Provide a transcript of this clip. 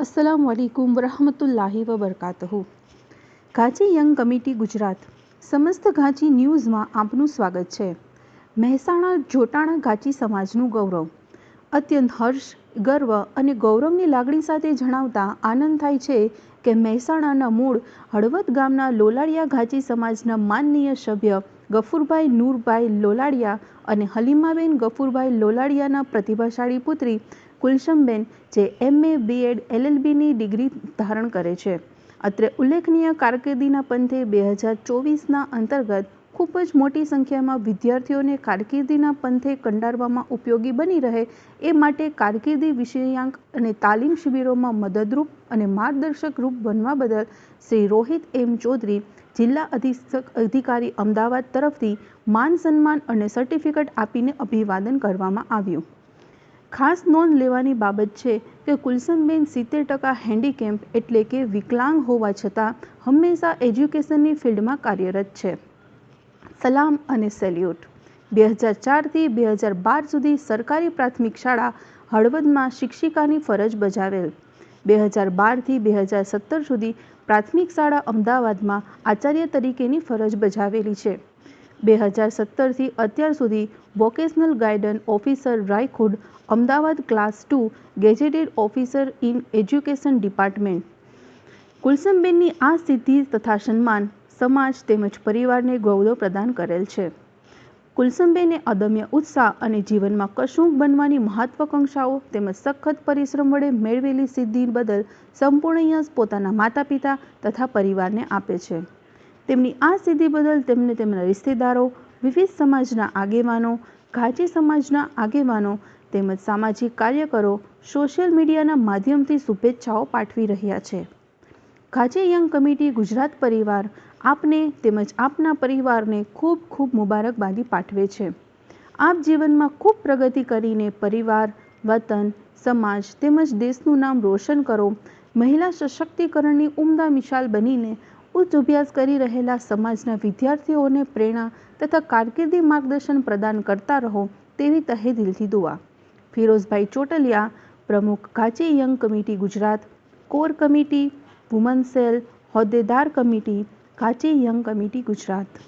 અસલામ વાલેકુમ વરહમતુલ્લાહી વબરકાતહુ ઘાંચી યંગ કમિટી ગુજરાત સમસ્ત ઘાંચી ન્યૂઝમાં આપનું સ્વાગત છે. મહેસાણા જોટાણા ઘાંચી સમાજનું ગૌરવ. અત્યંત હર્ષ, ગર્વ અને ગૌરવની લાગણી સાથે જણાવતા આનંદ થાય છે કે મહેસાણાના મૂળ હળવદ ગામના લોલાડિયા ઘાંચી સમાજના માનનીય સભ્ય ગફુરભાઈ નૂરભાઈ લોલાડિયા અને હલીમાબેન ગફુરભાઈ લોલાડિયાના પ્રતિભાશાળી પુત્રી કુલશમબેન જે એમએ બીએડ એલએલબીની ડિગ્રી ધારણ કરે છે. અત્રે ઉલ્લેખનીય કારકિર્દીના પંથે બે હજાર ચોવીસના અંતર્ગત ખૂબ જ મોટી સંખ્યામાં વિદ્યાર્થીઓને કારકિર્દીના પંથે કંડારવામાં ઉપયોગી બની રહે એ માટે કારકિર્દી વિષયાંક અને તાલીમ શિબિરોમાં મદદરૂપ અને માર્ગદર્શક રૂપ બનવા બદલ શ્રી રોહિત એમ ચૌધરી, જિલ્લા અધિક્ષક અધિકારી અમદાવાદ તરફથી માન સન્માન અને સર્ટિફિકેટ આપીને અભિવાદન કરવામાં આવ્યું. ખાસ નોંધ લેવાની બાબત છે કે કુલસનબેન સિત્તેર ટકા હેન્ડીકેમ્પ એટલે કે વિકલાંગ હોવા છતાં હંમેશા એજ્યુકેશનની ફિલ્ડમાં કાર્યરત છે. સલામ અને સેલ્યુટ. બે હજાર ચારથી બે હજાર બાર સુધી સરકારી પ્રાથમિક શાળા હળવદમાં શિક્ષિકાની ફરજ બજાવેલ. બે હજાર બારથી બે હજાર સત્તર સુધી પ્રાથમિક શાળા અમદાવાદમાં આચાર્ય તરીકેની ફરજ બજાવેલી છે. બે હજાર સત્તરથી અત્યાર સુધી vocational guidance officer Raikhad, Ahmedabad class two, gazetted officer in education department. કુલસમબેનની આ સિદ્ધિ તથા સન્માન સમાજ તેમજ પરિવારને ગૌરવ પ્રદાન કરેલ છે. કુલસમબેને અદમ્ય ઉત્સાહ અને જીવનમાં કશું બનવાની મહત્વાકાંક્ષાઓ તેમજ સખત પરિશ્રમ વડે મેળવેલી સિદ્ધિ બદલ સંપૂર્ણ યશ પોતાના માતા પિતા તથા પરિવારને આપે છે. તેમની આ સિદ્ધિ બદલ તેમને તેમના રિશ્તેદારો, વિવિધ સમાજના આગેવાનો ઘાચી સમાજના આગેવાનો તેમજ સામાજિક કાર્યકરો સોશિયલ મીડિયાના માધ્યમથી શુભેચ્છાઓ પાઠવી રહ્યા છે. ઘાચી યંગ કમિટી ગુજરાત પરિવાર આપને તેમજ આપના પરિવારને ખૂબ ખૂબ મુબારકબાદી પાઠવે છે. આપ જીવનમાં ખૂબ પ્રગતિ કરીને પરિવાર, વતન, સમાજ તેમજ દેશનું નામ રોશન કરો. મહિલા સશક્તિકરણની ઉમદા મિશાલ બનીને ઉચ્ચ અભ્યાસ કરી રહેલા સમાજના વિદ્યાર્થીઓને પ્રેરણા તથા કારકિર્દી માર્ગદર્શન પ્રદાન કરતા રહો તેવી તહે દિલથી દુઆ. ફિરોઝભાઈ ચોટલિયા, પ્રમુખ કાચી young committee Gujarat, core committee, woman cell, હોદ્દેદાર committee Ghanchi young committee Gujarat